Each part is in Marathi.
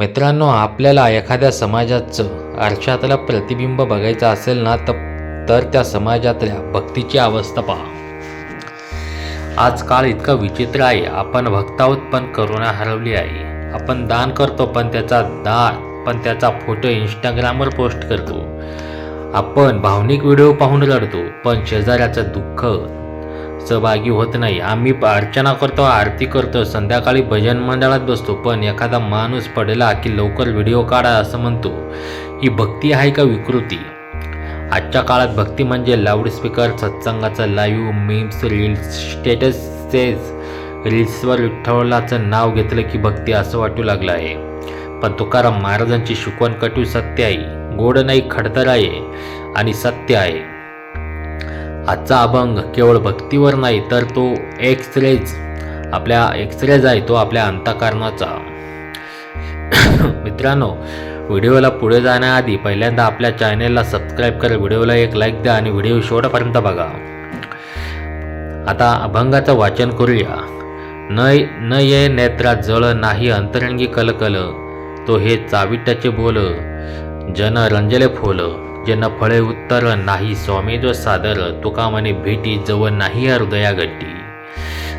मित्रांनो आपल्याला एखाद्या समाजाचं आरशातला प्रतिबिंब बघायचं असेल ना तर तर त्या समाजातल्या भक्तीची अवस्था पहा. आजकाल इतकं विचित्र आहे. आपण भक्त आहोत पण करुणा हरवली आहे. आपण दान करतो पण त्याचा दान पण त्याचा फोटो इंस्टाग्रामवर पोस्ट करतो. आपण भावनिक व्हिडिओ पाहून रडतो पण शेजाऱ्याचं दुःख सहभागी होत नाही. आम्ही अर्चना करतो आरती करतो संध्याकाळी भजन मंडळात बसतो पण एखादा माणूस पडला की लवकर व्हिडिओ काढा असं म्हणतो. ही भक्ती आहे का विकृती? आजच्या काळात भक्ती म्हणजे लाऊडस्पीकर सत्संगाचं लाईव्ह मीम्स रील्स स्टेटसेस रील्सवर विठ्ठलाचं नाव घेतलं की भक्ती असं वाटू लागलं आहे. पण तुकाराम महाराजांची शिकवण कटू सत्य आहे. गोड नाही खडतर आहे आणि सत्य आहे. आजचा अभंग केवळ भक्तीवर नाही तर तो एक्सरेज आपल्या एक्सरेज आहे तो आपल्या अंतकारणाचा. मित्रांनो व्हिडिओला पुढे जाण्याआधी पहिल्यांदा आपल्या चॅनेलला सबस्क्राईब करा व्हिडिओला एक लाईक द्या आणि व्हिडिओ शेवटपर्यंत बघा. आता अभंगाचं वाचन करूया. न न ये नेत्रा जळ नाही अंतरंगी कलकल तो हे चाविट्याचे बोल जन रंजले फोल. जन फळे उत्तर नाही स्वामी जो सादर तुका म्हणे भेटी जव नाही हृदया गट्टी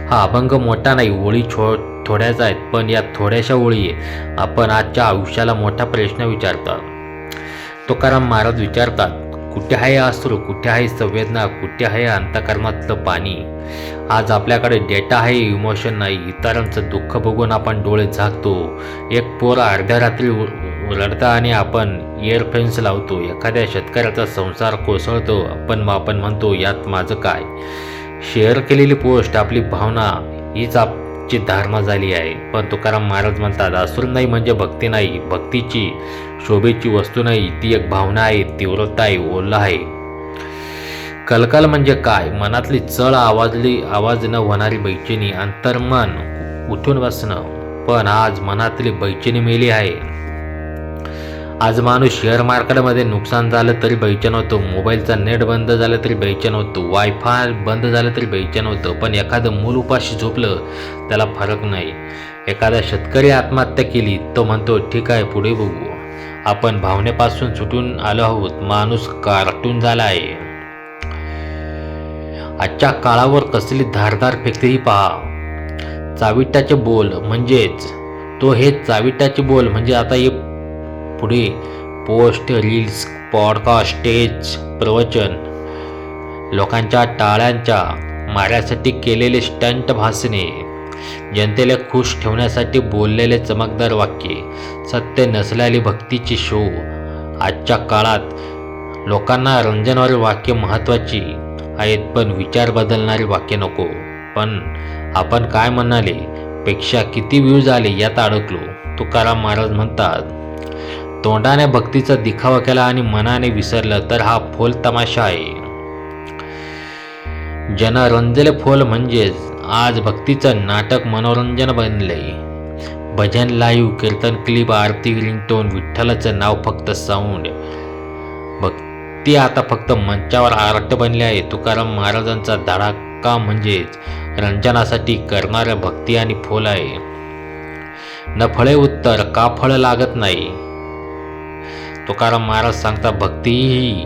हा अभंग मोठा नाही ओळी छो थोड्याच आहेत पण या थोड्याशा ओळी आपण आजच्या आयुष्याला मोठा प्रश्न विचारतात तुकाराम महाराज विचारतात कुठे आहे अश्रू? कुठे आहे संवेदना? कुठे आहे अंतकरणातलं पाणी? आज आपल्याकडे डेटा आहे इमोशन नाही. इतरांचं दुःख बघून आपण डोळे झाकतो. एक पोर अर्ध्या रात्री उ- रडता आणि आपण इयरफोन्स लावतो. एखाद्या शेतकऱ्याचा संसार कोसळतो. पण आपण म्हणतो यात माझं काय? शेअर केलेली पोस्ट आपली भावना हीच आपची धारणा झाली आहे. पण तुकाराम महाराज म्हणतात असूर नाही म्हणजे भक्ती नाही. भक्तीची शोभेची वस्तू नाही. ती एक भावना आहे तीव्रता आहे ओला आहे. कलकल म्हणजे काय? मनातली चळ आवाजली आवाज न होणारी बैचेनी अंतर्मन उठून बसणं. पण आज मनातली बैचेनी मेली आहे. आज माणूस शेअर मार्केटमध्ये नुकसान झालं तरी बैचन होतो. मोबाईलचा नेट बंद झालं तरी बैचन होतो. वायफाय बंद झालं तरी बैचन होतं. पण एखादं मूल उपाशी झोपलं त्याला फरक नाही. एखादा शेतकरी आत्महत्या केली तो म्हणतो ठीक आहे पुढे बघू. आपण भावनेपासून सुटून आलो आहोत. माणूस कार्टून झाला आहे आजच्या काळावर कसली धारदार फेकतेही पहा. चाविटाचे बोल म्हणजेच तो हे चाविटाचे बोल. म्हणजे आता हे पुढे. पोस्ट रील्स पॉडकास्ट स्टेज प्रवचन. लोकांच्या टाळ्यांच्या माऱ्यासाठी केलेले स्टंट भासणे. जनतेला खुश ठेवण्यासाठी बोललेले चमकदार वाक्ये. सत्य नसलेली भक्तीची शो. आजच्या काळात लोकांना रंजनवारी वाक्य महत्त्वाची आहेत पण विचार बदलणारी वाक्य नको. पण आपण काय म्हणाले? पेक्षा किती व्ह्यूज आले यात अडकलो तुकाराम महाराज म्हणतात तोंडाने भक्तीचा दिखावा केला आणि मनाने विसरलं तर हा फोल तमाशा आहे. ज्यांना रंजले फोल म्हणजेच आज भक्तीचं नाटक मनोरंजन बनले. भजन लाईव्ह कीर्तन क्लिप आरती रिंगटोन विठ्ठलाचं नाव फक्त साऊंड भक्ती आता फक्त मंचावर आर्ट बनले आहे. तुकाराम महाराजांचा धडाका म्हणजेच रंजनासाठी करणाऱ्या भक्ती आणि फोल आहे. न फळे उत्तर का फळ लागत नाही? तुकाराम महाराज सांगता भक्ती ही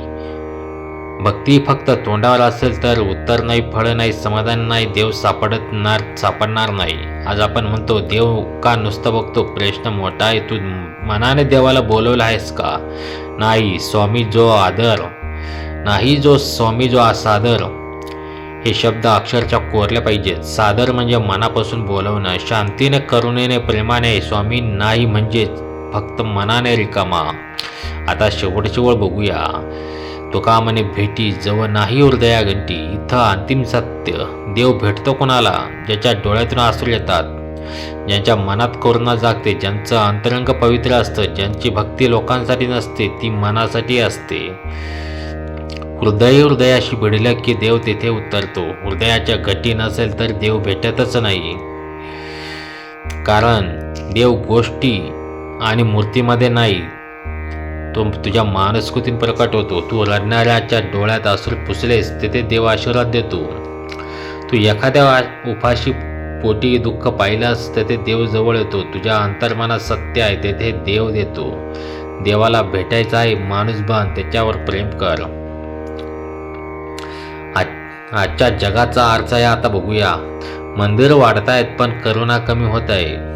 भक्ती फक्त तोंडावर असेल तर उत्तर नाही फळ नाही समाधान नाही देव सापडणार सापडणार नाही. आज आपण म्हणतो देव का नुसतं बघतो? प्रश्न मोठा आहे तू मनाने देवाला बोलवलं आहेस का? नाही स्वामी जो आदर नाही जो स्वामी जो असादर. हे शब्द अक्षरशः कोरले पाहिजेत. सादर म्हणजे मनापासून बोलवणं. शांतीने करुणेने प्रेमाने स्वामी नाही म्हणजेच फक्त मनाने रिकामा. आता शेवटची वेळ बघूया. तुका म्हणे भेटी जवळ नाही हो हृदया घंटी इथं अंतिम सत्य. देव भेटतो कोणाला? ज्याच्या डोळ्यातून आसरू येतात. ज्यांच्या मनात करुणा जागते ज्यांचं अंतरंग पवित्र असतं ज्यांची भक्ती लोकांसाठी नसते ती मनासाठी असते. हृदय हृदयाशी भिडलं की देव तेथे उतरतो. हृदयाच्या गटी नसेल तर देव भेटतच नाही. कारण देव गोष्टी आणि मूर्तीमध्ये नाही. तो तुझ्या मानस्कृतीत प्रकट होतो. तू रडणाऱ्याच्या डोळ्यात असूर पुसलेस तेथे देव आशीर्वाद देतो. तू एखाद्या उपाशी पोटी दुःख पाहिलास तेथे देव जवळ येतो. तुझ्या अंतर्मनात सत्य आहे तेथे देव देतो. देवाला भेटायचं आहे माणूस बांध त्याच्यावर प्रेम कर. आज- आजच्या जगाचा आरसा आहे आता बघूया. मंदिर वाढत आहेत पण करुणा कमी होत आहे.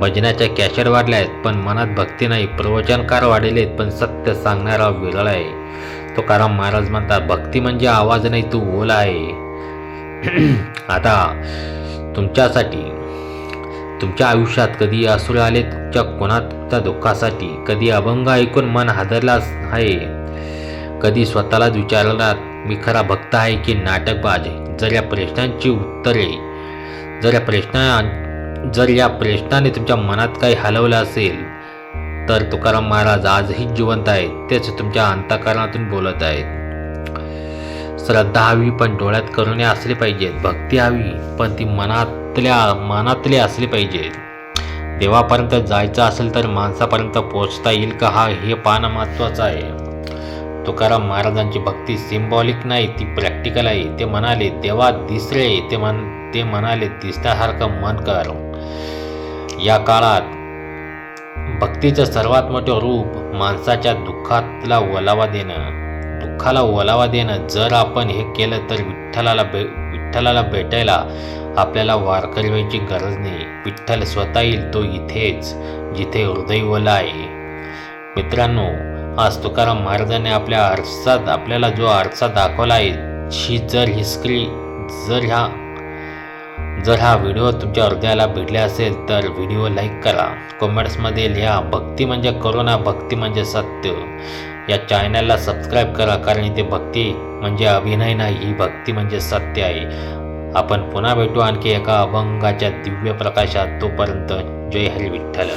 भजनाच्या कॅशर वाढल्या आहेत पण मनात भक्ती नाही. प्रवचनकार वाढले आहेत पण सत्य सांगणारा विरळ आहे. तो कारण महाराज म्हणतात भक्ती म्हणजे आवाज नाही तू ओला आहे. आता तुमच्यासाठी तुमच्या आयुष्यात कधी असुर आले तुमच्या कोणाच्या दुःखासाठी? कधी अभंग ऐकून मन हादरला आहे? कधी स्वतःलाच विचारला मी खरा भक्त आहे की नाटकबाज आहे? जर या प्रश्नांची उत्तरे जर या प्रश्ना जर या प्रश्नाने तुमच्या मनात काही हलवलं असेल तर तुकाराम महाराज आजही जिवंत आहेत तेच तुमच्या अंतकरणातून बोलत आहेत. श्रद्धा हवी पण डोळ्यात करुणे असले पाहिजेत. भक्ती हवी पण ती मनातल्या मनातली असली पाहिजे देवापर्यंत जायचं असेल तर माणसापर्यंत पोचता येईल का हा हे पाहणं महत्त्वाचं आहे. तुकाराम महाराजांची भक्ती सिम्बॉलिक नाही ती प्रॅक्टिकल आहे. ते म्हणाले देवा दिसले ते म्हण ते म्हणाले दिसण्यासारखं मन कर. या काळात भक्तीचं सर्वात मोठं रूप माणसाच्या दुःखातला ओलावा देणं दुःखाला ओलावा देणं. जर आपण हे केलं तर विठ्ठलाला भे विठ्ठलाला भेटायला आपल्याला वारकरी व्हायची गरज नाही. विठ्ठल स्वतः येईल तो इथेच जिथे हृदय ओला आहे. मित्रांनो आज तुकाराम महाराजांनी आपल्या आरसात आपल्याला जो आरसा दाखवला आहे ही जर हिसकरी जर ह्या जर हा व्हिडिओ तुमच्या हृदयाला भिडला असेल तर व्हिडिओ लाईक करा. कमेंट्समध्ये लिहा भक्ती म्हणजे करोना भक्ती म्हणजे सत्य. या चॅनलला सबस्क्राईब करा कारण इथे भक्ती म्हणजे अभिनय नाही ही भक्ती म्हणजे सत्य आहे. आपण पुन्हा भेटू आणखी एका अभंगाच्या दिव्य प्रकाशात. तोपर्यंत जय हरी विठ्ठल.